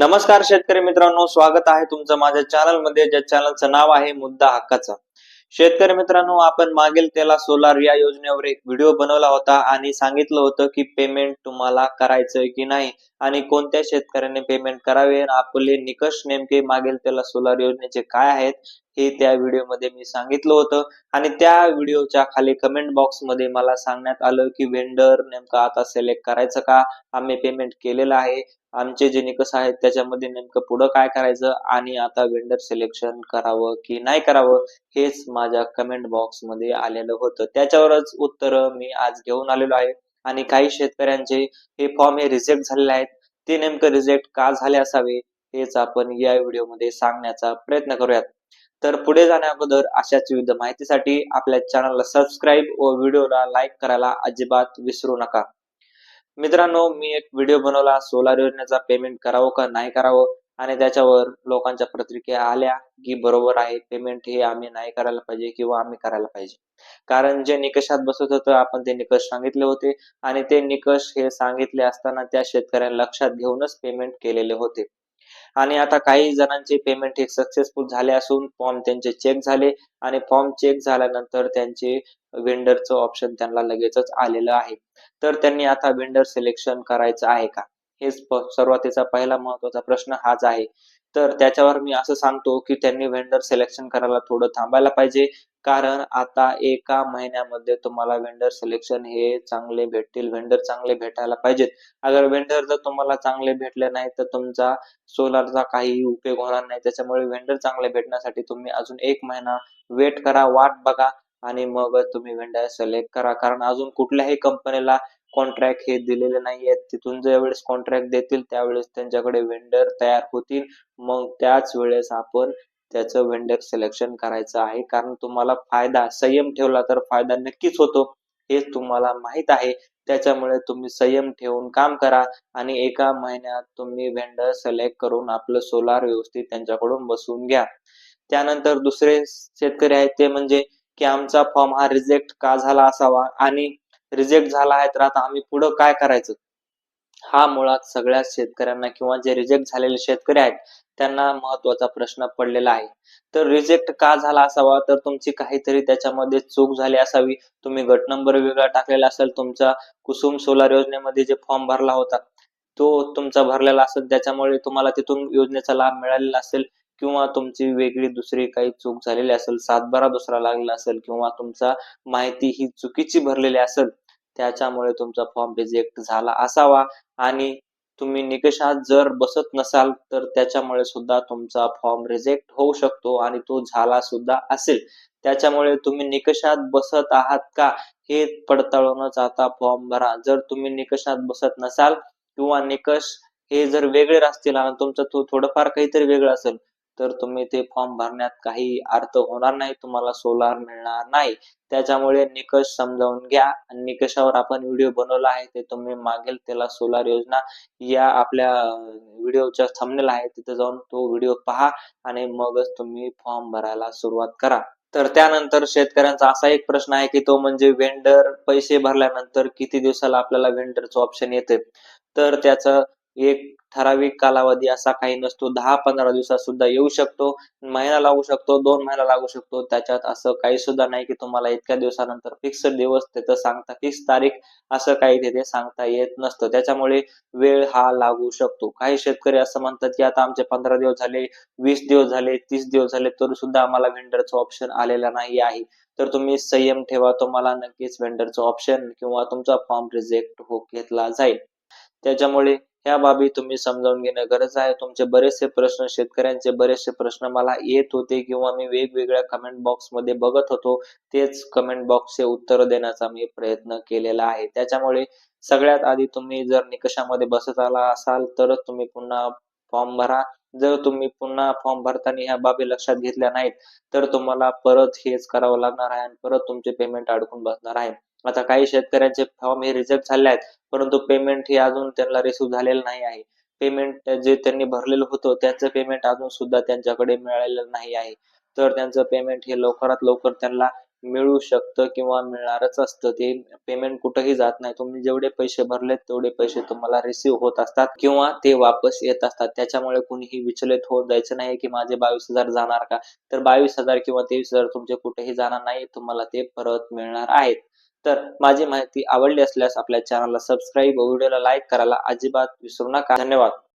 नमस्कार शेतकरी मित्रांनो. स्वागत आहे तुमचं माझ्या चॅनलमध्ये ज्या चॅनलचं नाव आहे मुद्दा हक्काचा. शेतकरी मित्रांनो आपण मागील त्याला सोलार या योजनेवर एक व्हिडिओ बनवला होता आणि सांगितलं होतं की पेमेंट तुम्हाला करायचंय की नाही आणि कोणत्या शेतकऱ्याने पेमेंट करावे आणि आपले निकष नेमके मागील त्याला सोलार योजनेचे काय आहेत हे त्या व्हिडिओमध्ये मी सांगितलं होतं. आणि त्या व्हिडिओच्या खाली कमेंट बॉक्समध्ये मला सांगण्यात आलं की वेंडर नेमकं आता सिलेक्ट करायचं का? आम्ही पेमेंट केलेलं आहे. आमचे जे निकष आहेत त्याच्यामध्ये नेमकं पुढं काय करायचं? आणि आता वेंडर सिलेक्शन करावं की नाही करावं? हेच माझ्या कमेंट बॉक्समध्ये आलेलं होतं. त्याच्यावरच उत्तर मी आज घेऊन आलेलो आहे. आणि काही शेतकऱ्यांचे हे फॉर्म हे रिजेक्ट झालेले आहेत. ते नेमकं रिजेक्ट का झाले असावे? हेच आपण या व्हिडिओमध्ये सांगण्याचा प्रयत्न करूयात. तर पुढे जाण्याअगोदर अशाच विविध माहितीसाठी आपल्या चॅनलला सबस्क्राईब व व्हिडिओला लाईक करायला अजिबात विसरू नका. मित्रांनो मी एक व्हिडिओ बनवला. सोलार योजनेचा पेमेंट करावं का नाही करावं? आणि त्याच्यावर लोकांच्या प्रतिक्रिया आल्या की बरोबर आहे पेमेंट हे आम्ही नाही करायला पाहिजे किंवा आम्ही करायला पाहिजे. कारण जे निकषात बसत होतं आपण ते निकष सांगितले होते आणि ते निकष हे सांगितले असताना त्या शेतकऱ्यांना लक्षात घेऊनच पेमेंट केलेले होते. आणि आता काही जणांचे पेमेंट हे सक्सेसफुल झाले असून फॉर्म त्यांचे चेक झाले आणि फॉर्म चेक झाल्यानंतर त्यांचे वेंडरचं ऑप्शन त्यांना लगेचच आलेलं आहे. तर त्यांनी आता वेंडर सिलेक्शन करायचं आहे का? हेच सुरुवातीचा पहिला महत्त्वाचा प्रश्न हाच आहे. तर त्याच्यावर मी असं सांगतो की त्यांनी वेंडर सिलेक्शन करायला थोडं थांबायला पाहिजे. कारण आता एका महिन्यामध्ये तुम्हाला वेंडर सिलेक्शन हे चांगले भेटतील. वेंडर चांगले भेटायला पाहिजेत. अगर वेंडर जर तुम्हाला चांगले भेटले नाही तर तुमचा सोलारचा काही उपयोग होणार नाही. त्याच्यामुळे वेंडर चांगले भेटण्यासाठी तुम्ही अजून एक महिना वेट करा वाट बघा आणि मग तुम्ही वेंडर सिलेक्ट करा. कारण अजून कुठल्याही कंपनीला कॉन्ट्रॅक्ट हे दिलेले नाहीयेत तिथून ज्यावेळेस कॉन्ट्रॅक्ट देतील त्यावेळेस त्यांच्याकडे वेंडर तयार होतील. मग त्याच वेळेस आपण त्याचं वेंडर सिलेक्शन करायचं आहे. कारण तुम्हाला फायदा संयम ठेवला तर फायदा नक्कीच होतो. हे तुम्हाला माहीत आहे. त्याच्यामुळे तुम्ही संयम ठेवून काम करा आणि एका महिन्यात तुम्ही व्हेंडर सिलेक्ट करून आपलं सोलार व्यवस्थित त्यांच्याकडून बसवून घ्या. त्यानंतर दुसरे शेतकरी आहेत ते म्हणजे की आमचा फॉर्म हा रिजेक्ट का झाला असावा? आणि रिजेक्ट झाला आहे तर आता आम्ही पुढं काय करायचं? हा मुळात सगळ्या शेतकऱ्यांना किंवा जे रिजेक्ट झालेले शेतकरी आहेत त्यांना महत्त्वाचा प्रश्न पडलेला आहे. तर रिजेक्ट का झाला असावा? तर तुमची काहीतरी त्याच्यामध्ये चूक झाली असावी. तुम्ही गट नंबर वेगळा टाकलेला असेल तुमचा कुसुम सोलार योजनेमध्ये जे फॉर्म भरला होता तो तुमचा भरलेला असेल त्याच्यामुळे तुम्हाला तिथून योजनेचा लाभ मिळालेला असेल किंवा तुमची वेगळी दुसरी काही चूक झालेली असेल सातबारा दुसरा लागलेला असेल किंवा तुमचा माहिती ही चुकीची भरलेली असेल त्याच्यामुळे तुमचा फॉर्म रिजेक्ट झाला असावा. आणि तुम्ही निकषात जर बसत नसाल तर त्याच्यामुळे सुद्धा तुमचा फॉर्म रिजेक्ट होऊ शकतो आणि तो झाला सुद्धा असेल. त्याच्यामुळे तुम्ही निकषात बसत आहात का हे पडताळूनच आता फॉर्म भरा. जर तुम्ही निकषात बसत नसाल किंवा निकष हे जर वेगळे असतील आणि तुमचं तो थोडंफार काहीतरी वेगळं असेल तर तुम्ही ते फॉर्म भरण्यात काही अर्थ होणार नाही तुम्हाला सोलार मिळणार नाही. त्याच्यामुळे निकष समजावून घ्या आणि निकषावर आपण व्हिडिओ बनवला आहे ते तुम्ही मागेल त्याला सोलार योजना. या आपल्या व्हिडिओच्या थंबनेल आहे तिथे जाऊन तो व्हिडिओ पहा आणि मगच तुम्ही फॉर्म भरायला सुरुवात करा. तर त्यानंतर शेतकऱ्यांचा असा एक प्रश्न आहे की तो म्हणजे वेंडर पैसे भरल्यानंतर किती दिवसाला आपल्याला वेंडरचं ऑप्शन येते? तर त्याचं एक ठराविक कालावधी असा काही नसतो. दहा पंधरा दिवसात सुद्धा येऊ शकतो. महिना लागू शकतो दोन महिना लागू शकतो. त्याच्यात असं काही सुद्धा नाही की तुम्हाला इतक्या दिवसानंतर फिक्स दिवस तिथं सांगता फिक्स तारीख असं काही तिथे सांगता येत नसतं. त्याच्यामुळे वेळ हा लागू शकतो. काही शेतकरी असं म्हणतात की आता आमचे पंधरा दिवस झाले वीस दिवस झाले तीस दिवस झाले तरी सुद्धा आम्हाला वेंडरचं ऑप्शन आलेला नाही आहे. तर तुम्ही संयम ठेवा तुम्हाला नक्कीच व्हेंडरचं ऑप्शन किंवा तुमचा फॉर्म रिजेक्ट हो घेतला जाईल. त्याच्यामुळे ह्या बाबी तुम्ही समजावून घेणं गरज आहे. तुमचे बरेचसे प्रश्न शेतकऱ्यांचे बरेचसे प्रश्न मला येत होते किंवा मी वेगवेगळ्या कमेंट बॉक्समध्ये बघत होतो. तेच कमेंट बॉक्सचे उत्तर देण्याचा मी प्रयत्न केलेला आहे. त्याच्यामुळे सगळ्यात आधी तुम्ही जर निकषामध्ये बसत आला असाल तरच तुम्ही पुन्हा फॉर्म भरा. जर तुम्ही पुन्हा फॉर्म भरताना ह्या बाबी लक्षात घेतल्या नाहीत तर तुम्हाला परत हेच करावं लागणार आहे आणि परत तुमचे पेमेंट अडकून बसणार आहे. आता काही शेतकऱ्यांचे फॉर्म हे रिजेक्ट झाले आहेत परंतु पेमेंट हे अजून त्यांना रिसिव्ह झालेलं नाही आहे. पेमेंट जे त्यांनी भरलेलं होतं त्याचं पेमेंट अजून सुद्धा त्यांच्याकडे मिळालेलं नाही आहे. तर त्यांचं पेमेंट हे लवकरात लवकर त्यांना मिळू शकतं किंवा मिळणारच असतं. ते पेमेंट कुठेही जात नाही. तुम्ही जेवढे पैसे भरलेत तेवढे पैसे तुम्हाला रिसिव्ह होत असतात किंवा ते वापस येत असतात. त्याच्यामुळे कुणीही विचलित होत जायचं नाही की माझे बावीस हजार जाणार का? तर बावीस हजार किंवा तेवीस हजार तुमचे कुठेही जाणार नाही. तुम्हाला ते परत मिळणार आहेत. तर माझी माहिती आवडली असल्यास आपल्या चॅनलला सबस्क्राईब व्हिडिओला लाईक करायला अजिबात विसरू नका. धन्यवाद.